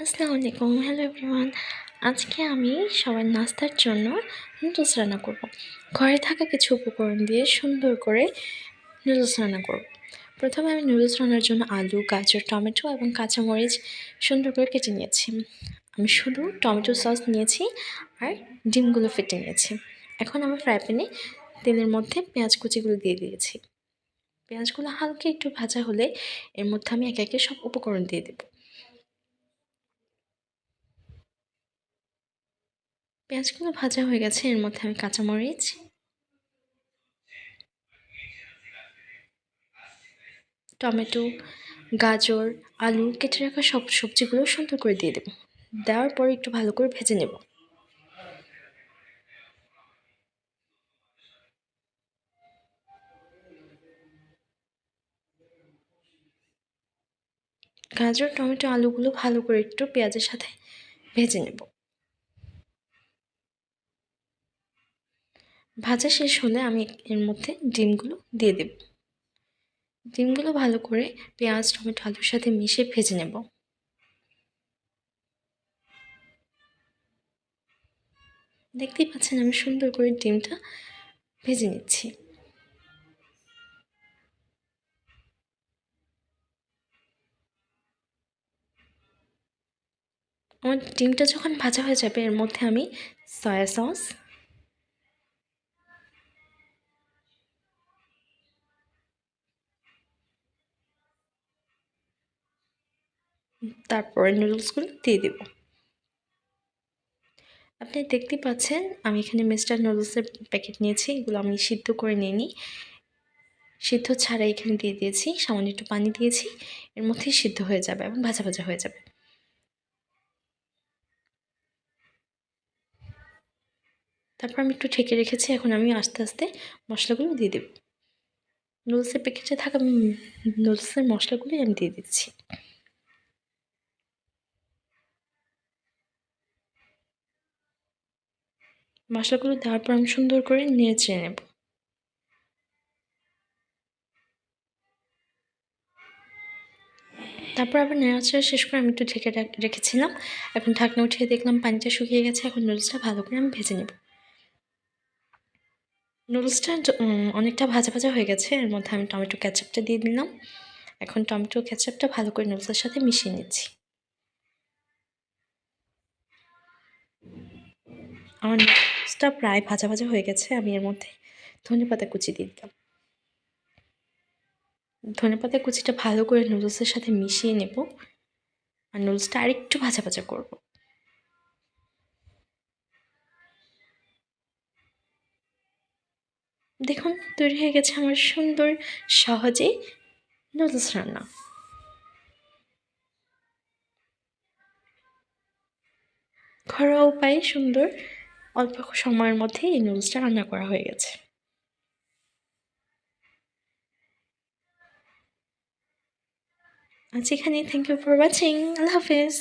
আসসালামু আলাইকুম hello everyone. আজকে আমি সবার নাস্তার জন্য নুডলস রান্না করব। ঘরে থাকা কিছু উপকরণ দিয়ে সুন্দর করে নুডলস রান্না করব। প্রথমে আমি নুডলস রান্নার জন্য আলু, গাজর, টমেটো এবং কাঁচামরিচ সুন্দর করে কেটে নিয়েছি। আমি শুধু টমেটো সস নিয়েছি আর ডিমগুলো ফেটে নিয়েছি। এখন আমি ফ্রাই প্যানে তেলের মধ্যে পেঁয়াজ কুচিগুলো দিয়ে দিয়েছি। পেঁয়াজগুলো হালকা একটু ভাজা হলে এর মধ্যে আমি একে একে সব উপকরণ দিয়ে দেবো। পেঁয়াজগুলো ভাজা হয়ে গেছে, এর মধ্যে আমি কাঁচামরিচ। টমেটো, গাজর, আলু কেটে রাখা সব সবজিগুলো সুন্দর করে দিয়ে দেবো। দেওয়ার পর একটু ভালো করে ভেজে নেব। গাজর, টমেটো, আলুগুলো ভালো করে একটু পেঁয়াজের সাথে ভেজে নেব। ভাজা শেষ হলে আমি এর মধ্যে ডিমগুলো দিয়ে দেব। ডিমগুলো ভালো করে পেঁয়াজ, টমেটো, আলুর সাথে মিশিয়ে ভেজে নেব। দেখতেই পাচ্ছেন আমি সুন্দর করে ডিমটা ভেজে নিচ্ছি। আমার ডিমটা যখন ভাজা হয়ে যাবে, এর মধ্যে আমি সয়া সস তারপরে নুডলসগুলো দিয়ে দেব। আপনি দেখতে পাচ্ছেন, আমি এখানে মিস্টার নুডলসের প্যাকেট নিয়েছি, এগুলো আমি সিদ্ধ করে নিই সিদ্ধ ছাড়া এখানে দিয়ে দিয়েছি, সামান্য একটু পানি দিয়েছি, এর মধ্যেই সিদ্ধ হয়ে যাবে এবং ভাজা ভাজা হয়ে যাবে। তারপর আমি একটু ঠেকে রেখেছি, এখন আমি আস্তে আস্তে মশলাগুলো দিয়ে দেব। নুডলসের প্যাকেটে থাকা নুডলসের মশলাগুলোই আমি দিয়ে দিচ্ছি। মশলাগুলো দেওয়ার পর আমি সুন্দর করে নেড়ে নেব। তারপর আবার নেড়াচড়া শেষ করে আমি একটু ঢেকে রেখেছিলাম। এখন ঢাকনা উঠিয়ে দেখলাম পানিটা শুকিয়ে গেছে, এখন নুডলসটা ভালো করে আমি ভেজে নেব। নুডলসটা অনেকটা ভাজা ভাজা হয়ে গেছে, এর মধ্যে আমি টমেটো ক্যাচাপটা দিয়ে দিলাম। এখন টমেটো ক্যাচাপটা ভালো করে নুডলসের সাথে মিশিয়ে নিচ্ছি। আমার নুডলসটা প্রায় ভাজা ভাজা হয়ে গেছে, আমি এর মধ্যে ধনে পাতা কুচি দিয়ে দিলাম। ধনে পাতা কুচিটা ভালো করে নুডলসের সাথে মিশিয়ে নেব, আর নুডলসটা আরেকটু ভাজা ভাজা করব। দেখুন, তৈরি হয়ে গেছে আমার সুন্দর, সহজে নুডলস রান্না। ঘরোয়া উপায়ে সুন্দর অল্প সময়ের মধ্যে এই নুডলসটা রান্না করা হয়ে গেছে। আজ এখানেই থ্যাংক ইউ ফর ওয়াচিং আল্লাহ হাফেজ।